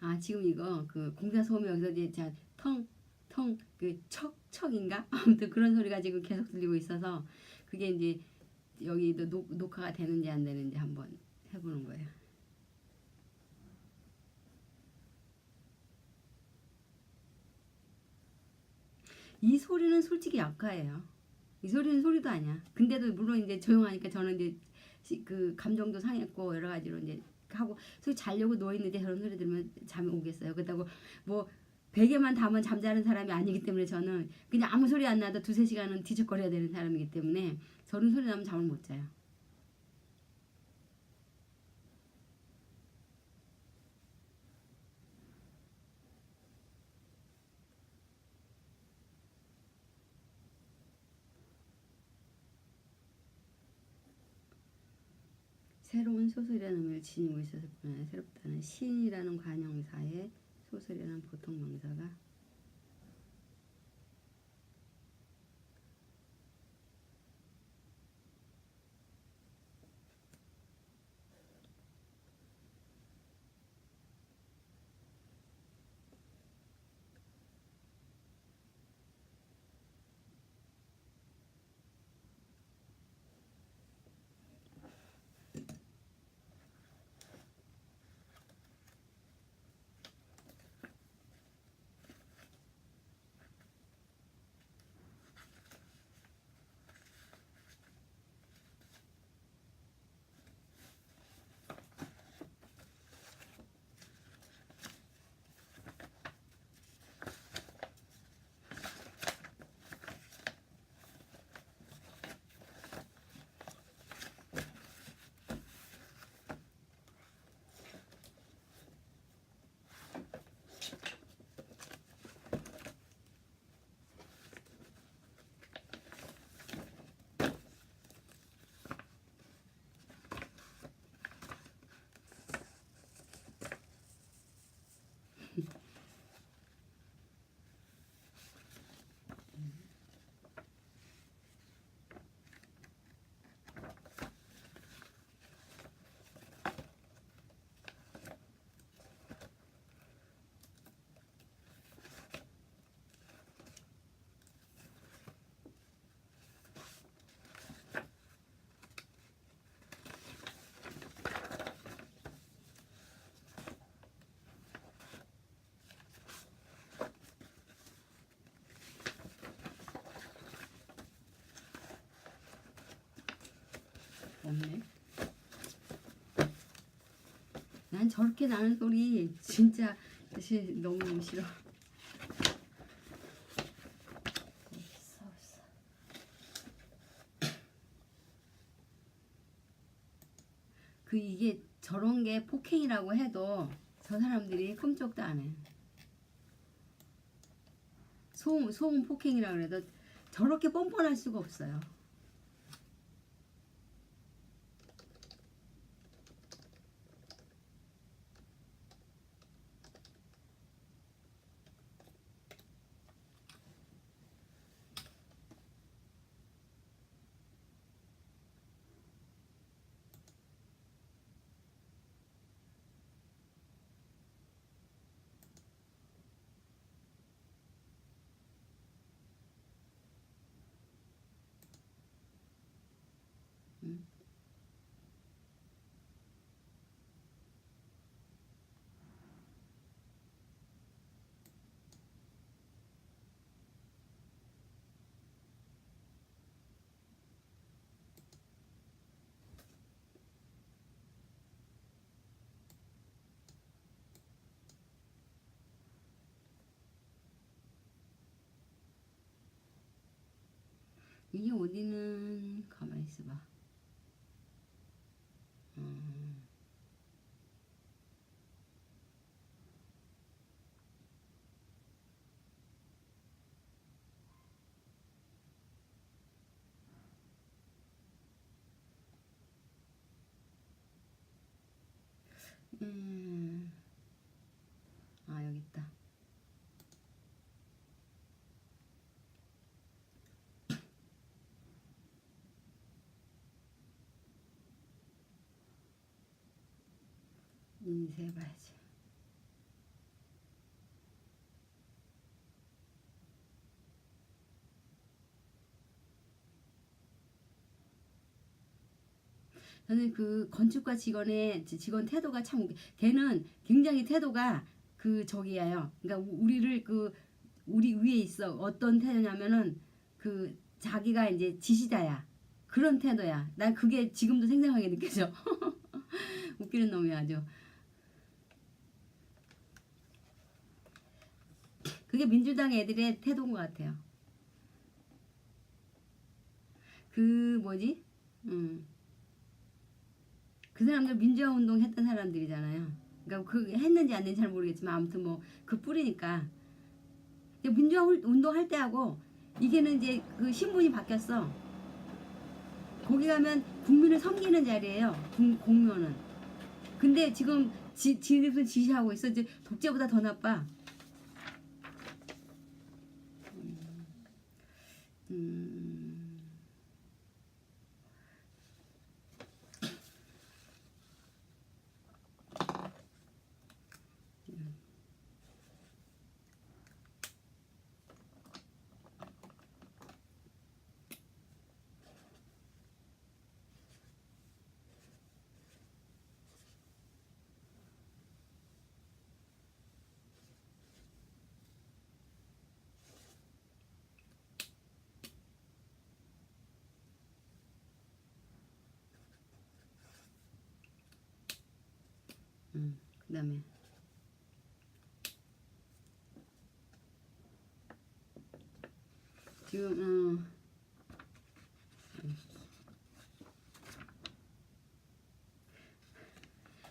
아 지금 이거 그 공사 소음이 여기서 이제 텅텅그 척척인가 아무튼 그런 소리가 지금 계속 들리고 있어서 그게 이제 여기도 녹, 녹화가 되는지 안 되는지 한번 해보는 거예요. 이 소리는 솔직히 약화예요. 이 소리는 소리도 아니야. 근데도 물론 이제 조용하니까 저는 이제 시- 그 감정도 상했고 여러 가지로 이제 하고 소리 자려고 누워 있는데 저런 소리 들으면 잠이 오겠어요. 그렇다고 뭐 베개만 담은 잠자는 사람이 아니기 때문에 저는 그냥 아무 소리 안 나도 두세 시간은 뒤척거려야 되는 사람이기 때문에 저런 소리 나면 잠을 못 자요. 새로운 소설이라는 의미를 지니고 있었을 뿐 아니라 새롭다는 신이라는 관형사에 소설이라는 보통 명사가 난 저렇게 나는 소리 진짜 사실 너무 싫어. 그 이게 저런 게 폭행이라고 해도 저 사람들이 꿈쩍도 안 해. 소음 소음 폭행이라고 해도 저렇게 뻔뻔할 수가 없어요. 이게 어디는 가만히 있어봐. 음. 음. 아 여기 있다. 인쇄해봐야지. 저는 그 건축가 직원의 지- 직원 태도가 참. 걔는 굉장히 태도가 그 저기야요. 그러니까 우- 우리를 그 우리 위에 있어 어떤 태도냐면은 그 자기가 이제 지시자야. 그런 태도야. 난 그게 지금도 생생하게 느껴져. 웃기는 놈이야 아주. 그게 민주당 애들의 태도인 것 같아요. 그 뭐지? 음. 그 사람들 민주화 운동 했던 사람들이잖아요. 그러니까 그 했는지 안 했는지 잘 모르겠지만 아무튼 뭐 그 뿌리니까 민주화 울- 운동 할 때 하고 이게는 이제 그 신분이 바뀌었어. 거기 가면 국민을 섬기는 자리예요. 국- 공무원은. 근데 지금 지, 지들은 지시하고 있어. 이제 독재보다 더 나빠. 음. 음, 그 다음에 지금 어,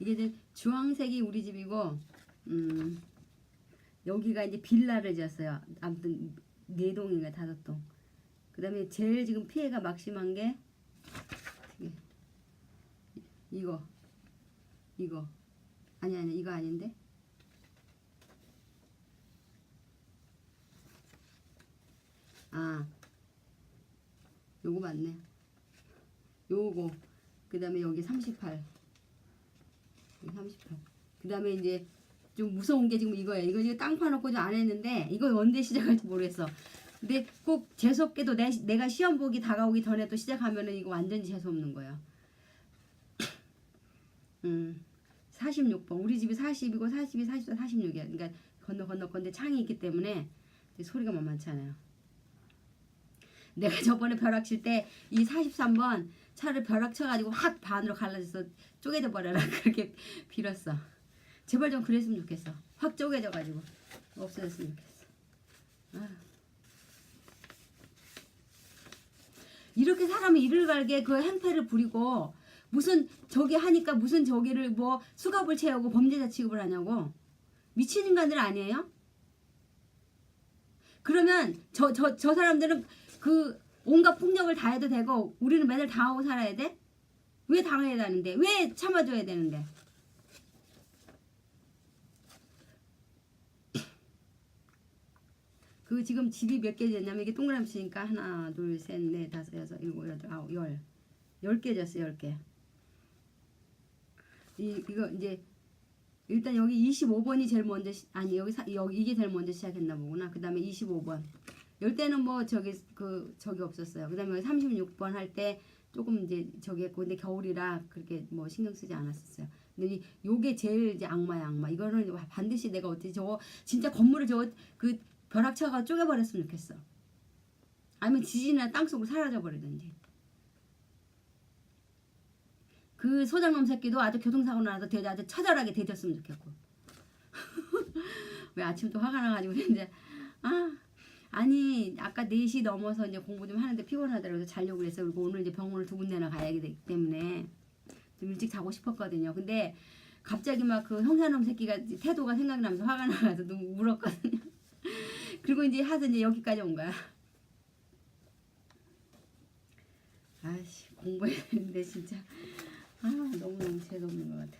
이게 이제 주황색이 우리 집이고 음, 여기가 이제 빌라를 지었어요. 아무튼 네 동인가 다섯 동. 그다음에 제일 지금 피해가 막심한 게 이거 이거 아니 아니 이거 아닌데? 아 요거 맞네. 요거. 그 다음에 여기 38 여기 38그 다음에 이제 좀 무서운 게 지금 이거예요. 이거 지금 땅 파놓고 좀 안 했는데 이거 언제 시작할지 모르겠어. 근데 꼭 재수없게도 내, 내가 시험 보기 다가오기 전에 또 시작하면은 이거 완전히 재수없는 거예요. 음 46번 우리 집이 40이고 42, 44, 46이야. 그러니까 건너 건너 건데 창이 있기 때문에 소리가 만만치 않아요. 내가 저번에 벼락 칠 때 이 43번 차를 벼락 쳐가지고 확 반으로 갈라져서 쪼개져 버려라 그렇게 빌었어. 제발 좀 그랬으면 좋겠어. 확 쪼개져가지고 없어졌으면 좋겠어. 아휴. 이렇게 사람이 이를 갈게 그 행패를 부리고 무슨 저기 하니까 무슨 저기를 뭐 수갑을 채우고 범죄자 취급을 하냐고 미친 인간들 아니에요? 그러면 저 저 저 사람들은 그 온갖 폭력을 다 해도 되고 우리는 맨날 당하고 살아야 돼? 왜 당해야 되는데? 왜 참아줘야 되는데? 그 지금 집이 몇개 됐냐면 이게 동그라미 치니까 하나 둘 셋 넷 다섯 여섯 일곱 여덟 아홉 열 열 개 졌어 열 개 이 이거 이제 일단 여기 25번이 제일 먼저 시, 아니 여기 사, 여기 이게 제일 먼저 시작했나 보구나. 그다음에 25번. 열 때는 뭐 저기 그 저기 없었어요. 그다음에 36번 할 때 조금 이제 저기 했고 근데 겨울이라 그렇게 뭐 신경 쓰지 않았었어요. 근데 이 요게 제일 이제 악마야 악마. 이거는 반드시 내가 어떻게 저거 진짜 건물을 저거 그 벼락쳐가 쪼개버렸으면 좋겠어. 아니면 지진이나 땅속으로 사라져 버리든지. 그 소장놈 새끼도 아주 교통사고 나서 되게 아주 처절하게 대졌으면 좋겠고. 왜 아침부터 화가 나가지고 이제 아 아니 아까 4시 넘어서 이제 공부 좀 하는데 피곤하더라고요. 그래서 자려고 그랬어. 그리고 오늘 이제 병원을 두 군데나 가야 되기 때문에 좀 일찍 자고 싶었거든요. 근데 갑자기 막 그 형사놈 새끼가 태도가 생각나면서 화가 나가서 너무 울었거든요. 그리고 이제 하서 이제 여기까지 온 거야. 아씨 공부해야 되는데 진짜 아 너무너무 재수없는 것 같아.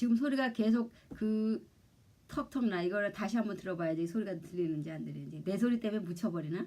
지금 소리가 계속 그 턱턱 나. 이거를 다시 한번 들어봐야지 소리가 들리는지 안 들리는지. 내 소리 때문에 묻혀버리나?